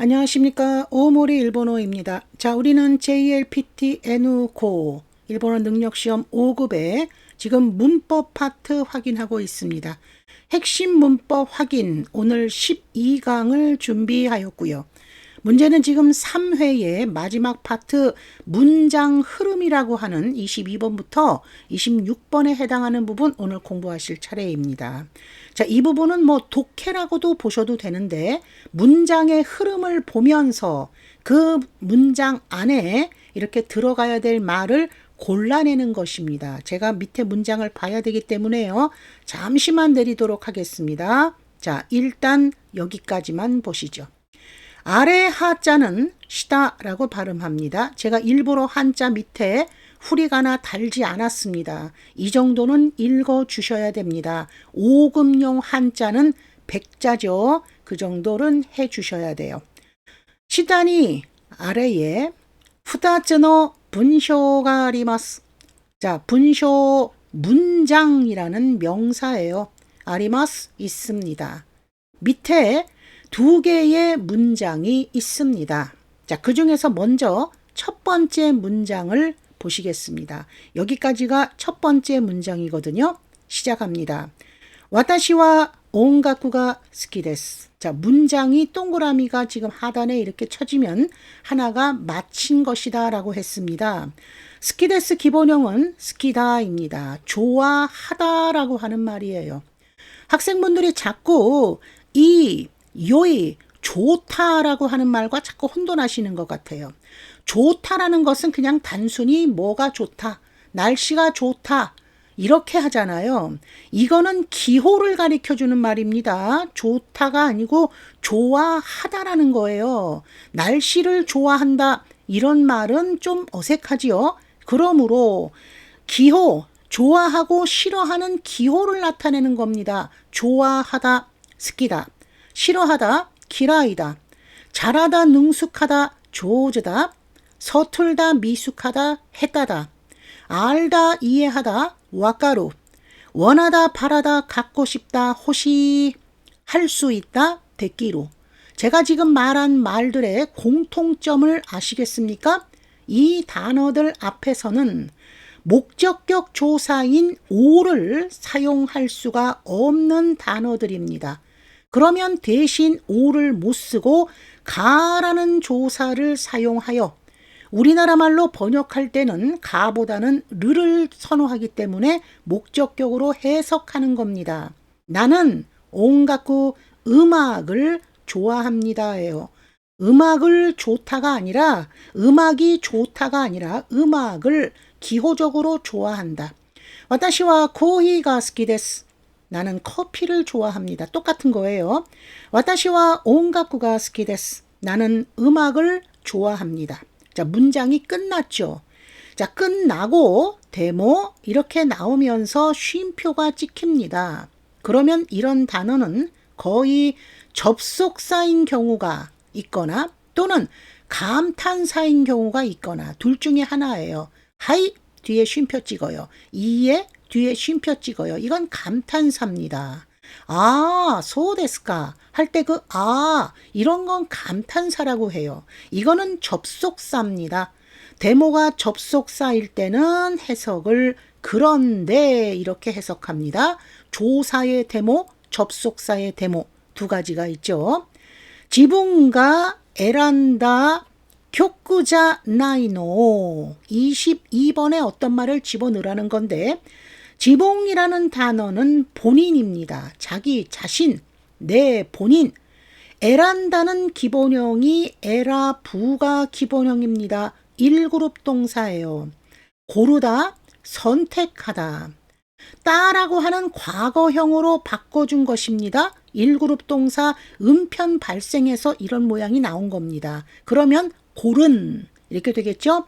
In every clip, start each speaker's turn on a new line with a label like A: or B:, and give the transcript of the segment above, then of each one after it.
A: 안녕하십니까. 오모리 일본어입니다. 자, 우리는 JLPT N5 일본어 능력시험 5급에 지금 문법 파트 확인하고 있습니다. 핵심 문법 확인 오늘 12강을 준비하였고요. 문제는 지금 3회의 마지막 파트 문장 흐름이라고 하는 22번부터 26번에 해당하는 부분 오늘 공부하실 차례입니다. 자, 이 부분은 뭐 독해라고도 보셔도 되는데 문장의 흐름을 보면서 그 문장 안에 이렇게 들어가야 될 말을 골라내는 것입니다. 제가 밑에 문장을 봐야 되기 때문에요. 잠시만 내리도록 하겠습니다. 자, 일단 여기까지만 보시죠. 아래 하자는 시다라고 발음합니다. 제가 일부러 한자 밑에 후리가나 달지 않았습니다. 이 정도는 읽어 주셔야 됩니다. 오금용 한자는 백자죠. 그 정도는 해 주셔야 돼요. 시단이 아래에 후다츠노 분쇼가 아리마스. 자, 분쇼 문장이라는 명사예요. 아리마스 있습니다. 밑에 두 개의 문장이 있습니다. 자, 그 중에서 먼저 첫 번째 문장을 보시겠습니다. 여기까지가 첫 번째 문장이거든요. 시작합니다. 와타시와 온가쿠가 스키데스. 자, 문장이 동그라미가 지금 하단에 이렇게 쳐지면 하나가 마친 것이다 라고 했습니다. 스키데스 기본형은 스키다입니다. 좋아하다 라고 하는 말이에요. 학생분들이 자꾸 이 요이 좋다라고 하는 말과 자꾸 혼돈하시는 것 같아요. 좋다라는 것은 그냥 단순히 뭐가 좋다, 날씨가 좋다, 이렇게 하잖아요. 이거는 기호를 가리켜 주는 말입니다. 좋다가 아니고 좋아하다라는 거예요. 날씨를 좋아한다. 이런 말은 좀 어색하지요. 그러므로 기호, 좋아하고 싫어하는 기호를 나타내는 겁니다. 좋아하다, 스키다. 싫어하다, 기라이다. 잘하다, 능숙하다, 조즈다. 서툴다, 미숙하다, 했다다. 알다, 이해하다, 와까루. 원하다, 바라다, 갖고 싶다, 호시. 할 수 있다, 데끼로. 제가 지금 말한 말들의 공통점을 아시겠습니까? 이 단어들 앞에서는 목적격 조사인 오를 사용할 수가 없는 단어들입니다. 그러면 대신 오를 못 쓰고 가라는 조사를 사용하여 우리나라 말로 번역할 때는 가보다는 르를 선호하기 때문에 목적격으로 해석하는 겁니다. 나는 온갖구 음악을 좋아합니다예요. 음악을 좋다가 아니라 음악이 좋다가 아니라 음악을 기호적으로 좋아한다. 스키데스. 나는 커피를 좋아합니다. 똑같은 거예요. 와타시와 온가쿠가 스키데스. 나는 음악을 좋아합니다. 자, 문장이 끝났죠. 자, 끝나고 데모 이렇게 나오면서 쉼표가 찍힙니다. 그러면 이런 단어는 거의 접속사인 경우가 있거나 또는 감탄사인 경우가 있거나 둘 중에 하나예요. 하이 뒤에 쉼표 찍어요. 이에 뒤에 쉼표 찍어요. 이건 감탄사입니다. 아, 소데스까 할 때 그 아, 이런 건 감탄사라고 해요. 이거는 접속사입니다. 데모가 접속사일 때는 해석을 그런데 이렇게 해석합니다. 조사의 데모, 접속사의 데모 두 가지가 있죠. 지붕가 에란다 교쿠자 나이노 22번에 어떤 말을 집어넣으라는 건데 지봉이라는 단어는 본인입니다. 자기 자신, 내 본인. 에란다는 기본형이 에라 부가 기본형입니다. 1그룹 동사예요. 고르다, 선택하다. 따라고 하는 과거형으로 바꿔준 것입니다. 1그룹 동사 음편 발생해서 이런 모양이 나온 겁니다. 그러면 고른 이렇게 되겠죠?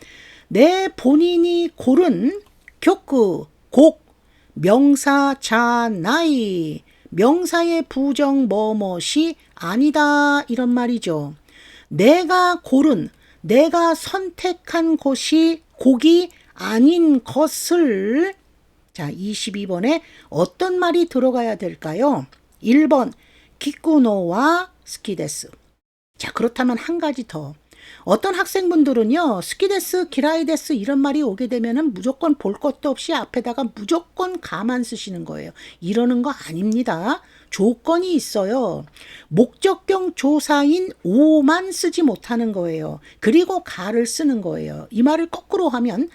A: 내 본인이 고른 교구, 곡, 명사 자나이 명사의 부정 뭐뭇이 아니다 이런 말이죠. 내가 고른 내가 선택한 곳이 곡이 아닌 것을 자 22번에 어떤 말이 들어가야 될까요? 1번 키쿠노와 스키데스 자, 그렇다면 한 가지 더. 어떤 학생분들은요, 스키데스, 기라이데스 이런 말이 오게 되면은 무조건 볼 것도 없이 앞에다가 무조건 가만 쓰시는 거예요. 이러는 거 아닙니다. 조건이 있어요. 목적경 조사인 오만 쓰지 못하는 거예요. 그리고 가를 쓰는 거예요. 이 말을 거꾸로 하면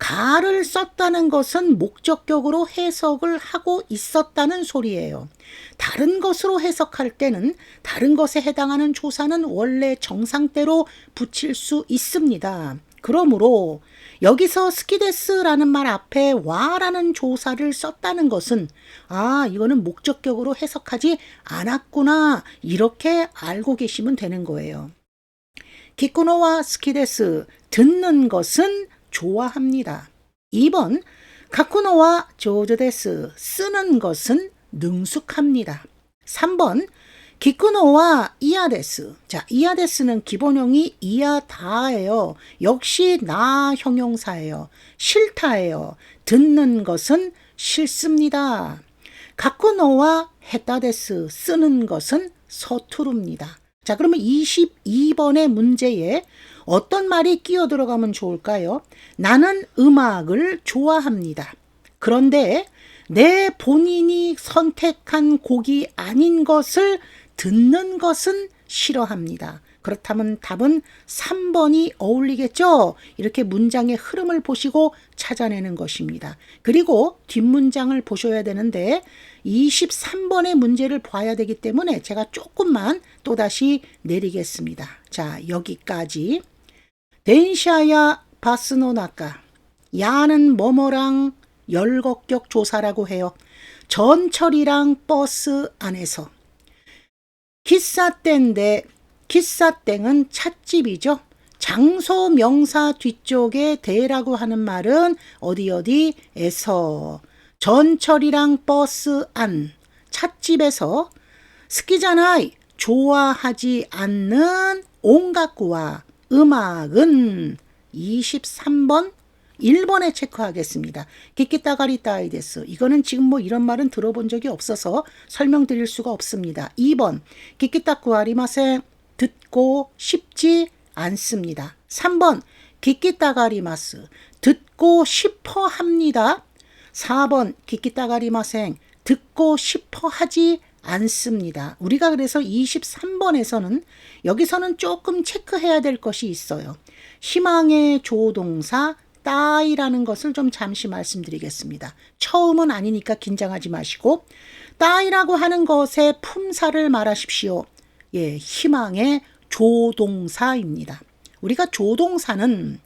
A: 가를 썼다는 것은 목적격으로 해석을 하고 있었다는 소리예요. 다른 것으로 해석할 때는 다른 것에 해당하는 조사는 원래 정상대로 붙일 수 있습니다. 그러므로 여기서 스키데스라는 말 앞에 와라는 조사를 썼다는 것은 아, 이거는 목적격으로 해석하지 않았구나. 이렇게 알고 계시면 되는 거예요. 기쿠노와 스키데스 듣는 것은 좋아합니다. 2번 가쿠노와 조조데스 쓰는 것은 능숙합니다. 3번 기쿠노와 이아데스. 자, 이아데스는 기본형이 이아다예요. 역시 나 형용사예요. 싫다예요. 듣는 것은 싫습니다. 가쿠노와 헤타데스 쓰는 것은 서투릅니다. 자, 그러면 22번의 문제에 어떤 말이 끼어 들어가면 좋을까요? 나는 음악을 좋아합니다. 그런데 내 본인이 선택한 곡이 아닌 것을 듣는 것은 싫어합니다. 그렇다면 답은 3번이 어울리겠죠? 이렇게 문장의 흐름을 보시고 찾아내는 것입니다. 그리고 뒷문장을 보셔야 되는데 23번의 문제를 봐야 되기 때문에 제가 조금만 또다시 내리겠습니다. 자, 여기까지. 덴샤야 바스노나카. 야는 뭐뭐랑 열곡격 조사라고 해요. 전철이랑 버스 안에서. 기사땡인데 기사땡은 찻집이죠. 장소 명사 뒤쪽에 대라고 하는 말은 어디 어디에서 전철이랑 버스 안 찻집에서 스키잖아이 좋아하지 않는 온갖 구와 음악은 23번 1번에 체크하겠습니다. 기키따가리 따이데스. 이거는 지금 뭐 이런 말은 들어본 적이 없어서 설명드릴 수가 없습니다. 2번 기키따쿠 아리마세 듣고 싶지 않습니다. 3번 기키따가리마스 듣고 싶어 합니다. 4번 기키따가리마생 듣고 싶어 하지 않습니다. 우리가 그래서 23번에서는 여기서는 조금 체크해야 될 것이 있어요. 희망의 조동사 따이라는 것을 좀 잠시 말씀드리겠습니다. 처음은 아니니까 긴장하지 마시고 따이라고 하는 것의 품사를 말하십시오. 예, 희망의 조동사입니다. 우리가 조동사는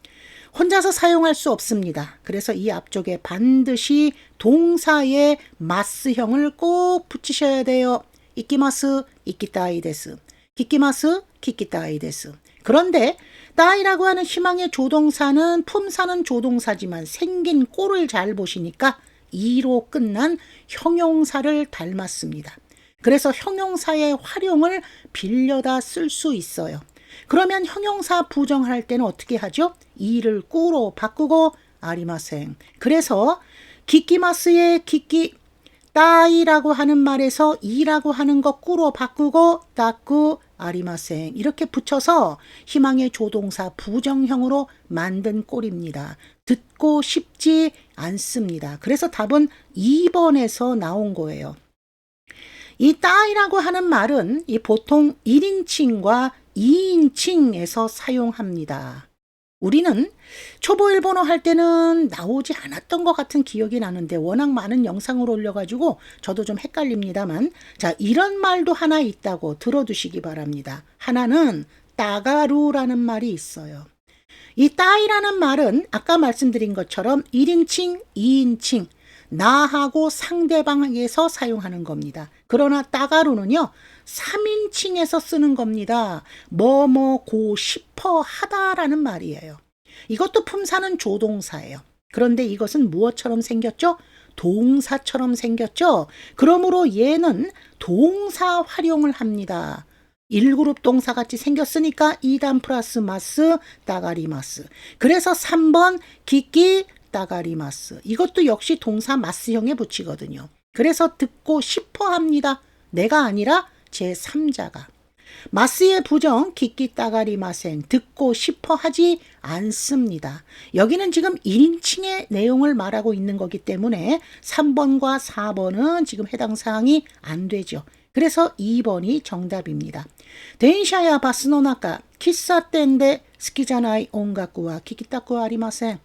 A: 혼자서 사용할 수 없습니다. 그래서 이 앞쪽에 반드시 동사의 마스형을 꼭 붙이셔야 돼요. 이끼마스, 이끼따이데스. 기끼마스, 기끼따이데스. 그런데 따이라고 하는 희망의 조동사는 품사는 조동사지만 생긴 꼴을 잘 보시니까 이로 끝난 형용사를 닮았습니다. 그래서 형용사의 활용을 빌려다 쓸 수 있어요. 그러면 형용사 부정할 때는 어떻게 하죠? 이를 꾸로 바꾸고 아리마생. 그래서 기끼마스의 기끼 따이라고 하는 말에서 이라고 하는 거 꾸로 바꾸고 따꾸 아리마생 이렇게 붙여서 희망의 조동사 부정형으로 만든 꼴입니다. 듣고 싶지 않습니다. 그래서 답은 2번에서 나온 거예요. 이 따이라고 하는 말은 이 보통 1인칭과 2인칭에서 사용합니다. 우리는 초보 일본어 할 때는 나오지 않았던 것 같은 기억이 나는데 워낙 많은 영상을 올려가지고 저도 좀 헷갈립니다만 자 이런 말도 하나 있다고 들어두시기 바랍니다. 하나는 따가루라는 말이 있어요. 이 따이라는 말은 아까 말씀드린 것처럼 1인칭, 2인칭 나하고 상대방에게서 사용하는 겁니다. 그러나 따가루는요, 3인칭에서 쓰는 겁니다. 뭐, 뭐, 고, 싶어, 하다라는 말이에요. 이것도 품사는 조동사예요. 그런데 이것은 무엇처럼 생겼죠? 동사처럼 생겼죠? 그러므로 얘는 동사 활용을 합니다. 1그룹 동사 같이 생겼으니까 이단 플러스 마스 따가리마스. 그래서 3번 기끼 따가리마스. 이것도 역시 동사 마스형에 붙이거든요. 그래서 듣고 싶어 합니다. 내가 아니라 제 3자가. 마스의 부정 기끼 따가리 마센 듣고 싶어 하지 않습니다. 여기는 지금 1인칭의 내용을 말하고 있는 거기 때문에 3번과 4번은 지금 해당 사항이 안 되죠. 그래서 2번이 정답입니다. 덴샤야 바스노나카 키사 땐데 스키자나이 온가쿠와 키키타쿠 아리마센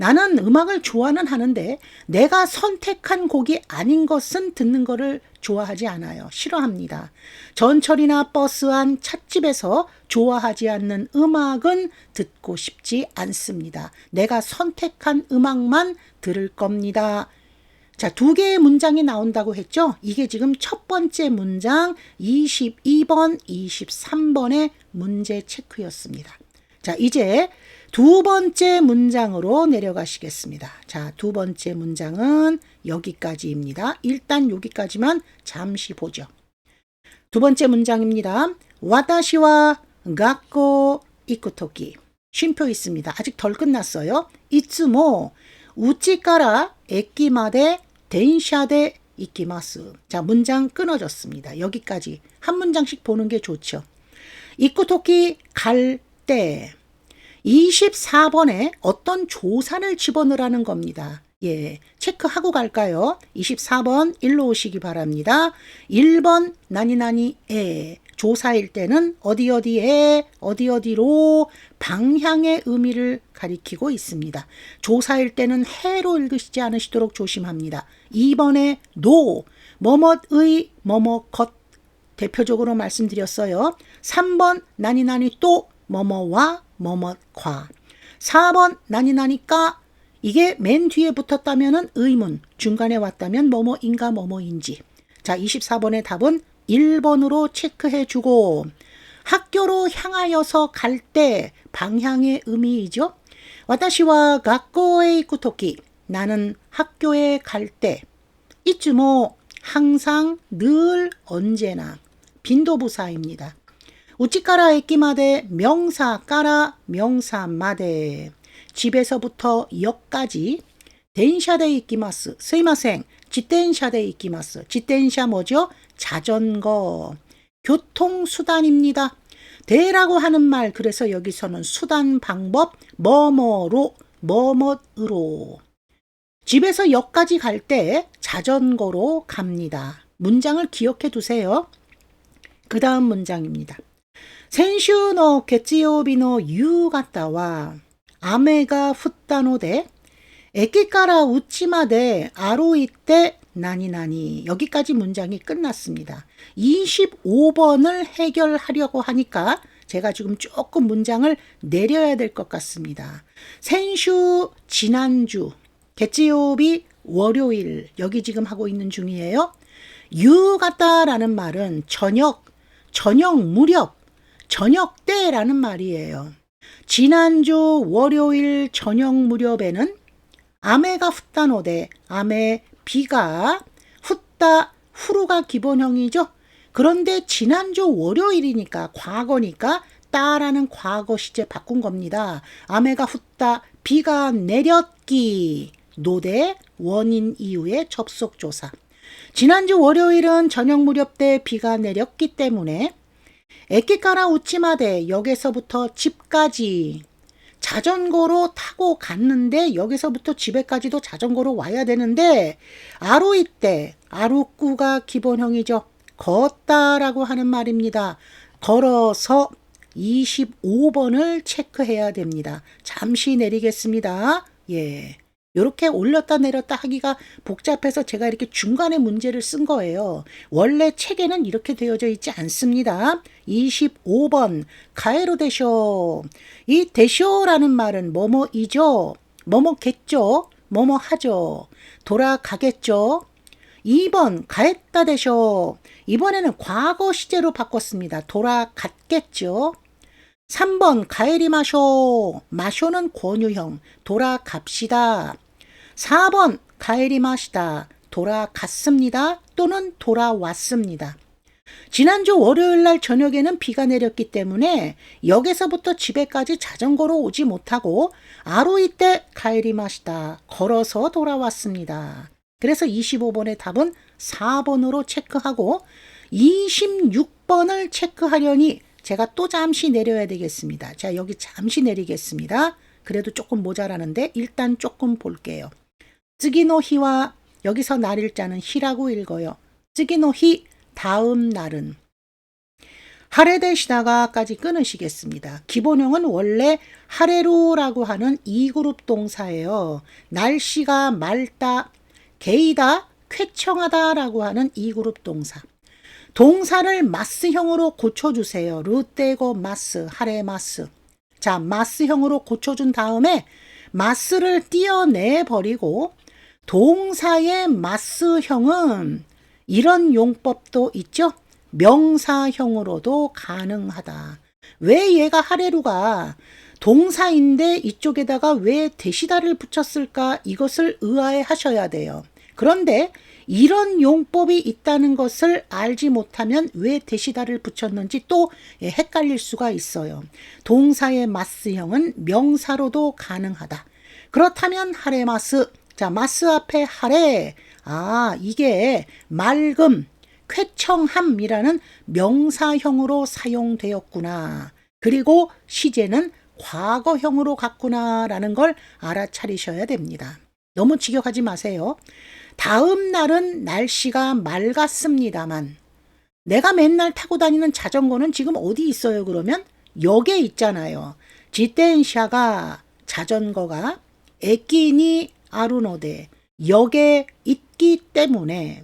A: 나는 음악을 좋아는 하는데 내가 선택한 곡이 아닌 것은 듣는 거를 좋아하지 않아요. 싫어합니다. 전철이나 버스 안 찻집에서 좋아하지 않는 음악은 듣고 싶지 않습니다. 내가 선택한 음악만 들을 겁니다. 자, 두 개의 문장이 나온다고 했죠? 이게 지금 첫 번째 문장 22번, 23번의 문제 체크였습니다. 자, 이제 두 번째 문장으로 내려가시겠습니다. 자, 두 번째 문장은 여기까지입니다. 일단 여기까지만 잠시 보죠. 두 번째 문장입니다. 와다시와 가코 이쿠토키 쉼표 있습니다. 아직 덜 끝났어요. 이츠모 우찌까라 에끼마데 덴샤데 이키마스. 자, 문장 끊어졌습니다. 여기까지 한 문장씩 보는 게 좋죠. 이쿠토키 갈 때 24번에 어떤 조사를 집어넣으라는 겁니다. 예, 체크하고 갈까요? 24번 일로 오시기 바랍니다. 1번 나니나니에 조사일 때는 어디 어디에 어디 어디로 방향의 의미를 가리키고 있습니다. 조사일 때는 해로 읽으시지 않으시도록 조심합니다. 2번에 노 뭐뭇의 뭐뭇 것 대표적으로 말씀드렸어요. 3번 나니나니 또 뭐뭐와 뭐뭐과. 4번 나니 나니까 이게 맨 뒤에 붙었다면 의문, 중간에 왔다면 뭐뭐인가 뭐뭐인지. 자, 24번의 답은 1번으로 체크해 주고 학교로 향하여서 갈 때 방향의 의미이죠. 와타시와 가꼬의 구토키 나는 학교에 갈 때 이쯤 뭐 항상 늘 언제나 빈도부사입니다. 우찌까라 에끼마데 명사 까라 명사마데 집에서부터 역까지 덴샤데 이끼마스 스이마생 지텐샤데 이끼마스 지텐샤 뭐죠? 자전거 교통수단입니다. 대라고 하는 말 그래서 여기서는 수단 방법 뭐뭐로 뭐뭐으로 집에서 역까지 갈 때 자전거로 갑니다. 문장을 기억해 두세요. 그 다음 문장입니다. 先週の月曜日の夕方は雨が降ったので駅から家まで歩いて何々 여기까지 문장이 끝났습니다. 25번을 해결하려고 하니까 제가 지금 조금 문장을 내려야 될 것 같습니다. 생슈 지난주 개지요비 월요일 여기 지금 하고 있는 중이에요. 유가다라는 말은 저녁 저녁 무렵 저녁 때라는 말이에요. 지난주 월요일 저녁 무렵에는 아메가 훗다노데 아메 비가 훗다 후루가 기본형이죠. 그런데 지난주 월요일이니까 과거니까 따라는 과거 시제 바꾼 겁니다. 아메가 훗다 비가 내렸기 노대 원인 이후의 접속 조사. 지난주 월요일은 저녁 무렵 때 비가 내렸기 때문에 에키카라 우치마데 역에서부터 집까지 자전거로 타고 갔는데 여기서부터 집에까지도 자전거로 와야 되는데 아루이 때 아루꾸가 기본형이죠. 걷다라고 하는 말입니다. 걸어서 25번을 체크해야 됩니다. 잠시 내리겠습니다. 예. 이렇게 올렸다 내렸다 하기가 복잡해서 제가 이렇게 중간에 문제를 쓴 거예요. 원래 책에는 이렇게 되어져 있지 않습니다. 25번 가에로 대쇼. 이 대쇼라는 말은 뭐뭐이죠. 뭐뭐겠죠. 뭐뭐 하죠. 돌아가겠죠. 2번 가했다 대쇼. 이번에는 과거 시제로 바꿨습니다. 돌아갔겠죠. 3번 가에리 마쇼. 마쇼는 권유형. 돌아갑시다. 4번 가에리 마시다. 돌아갔습니다. 또는 돌아왔습니다. 지난주 월요일 날 저녁에는 비가 내렸기 때문에 역에서부터 집에까지 자전거로 오지 못하고 아로이 때 가에리 마시다. 걸어서 돌아왔습니다. 그래서 25번의 답은 4번으로 체크하고 26번을 체크하려니 제가 또 잠시 내려야 되겠습니다. 자, 여기 잠시 내리겠습니다. 그래도 조금 모자라는데 일단 조금 볼게요. 쯔기노히와 여기서 날일자는 히라고 읽어요. 쯔기노히 다음 날은 하레데시다가까지 끊으시겠습니다. 기본형은 원래 하레루라고 하는 이그룹 동사예요. 날씨가 맑다, 개이다, 쾌청하다라고 하는 이그룹 동사. 동사를 마스형으로 고쳐주세요. 루떼고 마스, 하레 마스. 자, 마스형으로 고쳐준 다음에 마스를 띄어내 버리고 동사의 마스형은 이런 용법도 있죠. 명사형으로도 가능하다. 왜 얘가 하레루가 동사인데 이쪽에다가 왜 대시다를 붙였을까? 이것을 의아해 하셔야 돼요. 그런데 이런 용법이 있다는 것을 알지 못하면 왜 대시다를 붙였는지 또 예, 헷갈릴 수가 있어요. 동사의 마스형은 명사로도 가능하다. 그렇다면 하레마스. 자, 마스 앞에 하레. 아, 이게 맑음, 쾌청함이라는 명사형으로 사용되었구나. 그리고 시제는 과거형으로 갔구나라는 걸 알아차리셔야 됩니다. 너무 직역하지 마세요. 다음 날은 날씨가 맑았습니다만 내가 맨날 타고 다니는 자전거는 지금 어디 있어요 그러면? 역에 있잖아요. 지텐샤가 자전거가 에끼니 아루노데 역에 있기 때문에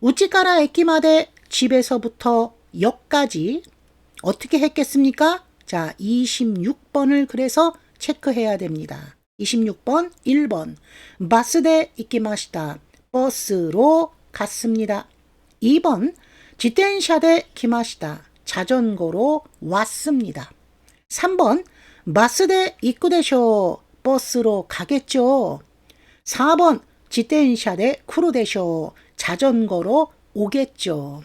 A: 우찌까라 에끼마데 집에서부터 역까지 어떻게 했겠습니까? 자, 26번을 그래서 체크해야 됩니다. 26번, 1번. 바스데 이키마시다. 버스로 갔습니다. 2번. 지텐샤데 기마시다. 자전거로 왔습니다. 3번. 바스데 이쿠데쇼. 버스로 가겠죠. 4번. 지텐샤데 쿠르데쇼. 자전거로 오겠죠.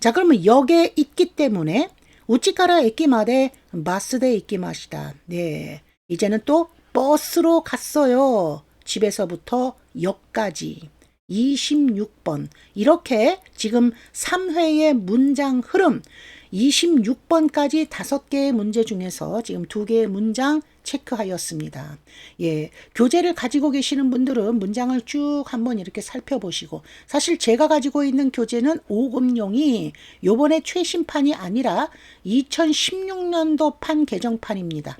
A: 자, 그러면 역에 있기 때문에 우치카라 에끼마데 바스데 이끼마시다. 네. 이제는 또 버스로 갔어요. 집에서부터 역까지. 26번. 이렇게 지금 3회의 문장 흐름 26번까지 다섯 개의 문제 중에서 지금 두 개의 문장 체크하였습니다. 예, 교재를 가지고 계시는 분들은 문장을 쭉 한번 이렇게 살펴보시고 사실 제가 가지고 있는 교재는 5급용이 요번에 최신판이 아니라 2016년도 판 개정판입니다.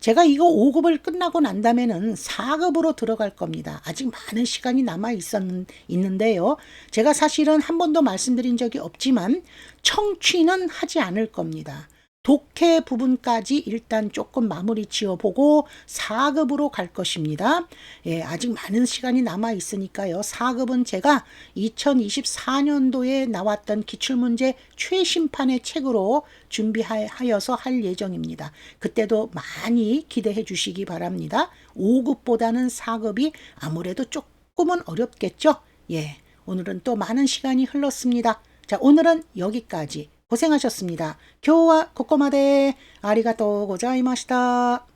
A: 제가 이거 5급을 끝나고 난 다음에는 4급으로 들어갈 겁니다. 아직 많은 시간이 남아 있었, 있는데요. 제가 사실은 한 번도 말씀드린 적이 없지만 청취는 하지 않을 겁니다. 독해 부분까지 일단 조금 마무리 지어보고 4급으로 갈 것입니다. 예, 아직 많은 시간이 남아 있으니까요. 4급은 제가 2024년도에 나왔던 기출문제 최신판의 책으로 준비하여서 할 예정입니다. 그때도 많이 기대해 주시기 바랍니다. 5급보다는 4급이 아무래도 조금은 어렵겠죠? 예, 오늘은 또 많은 시간이 흘렀습니다. 자, 오늘은 여기까지. 고생하셨습니다. 今日はここまでありがとうございました。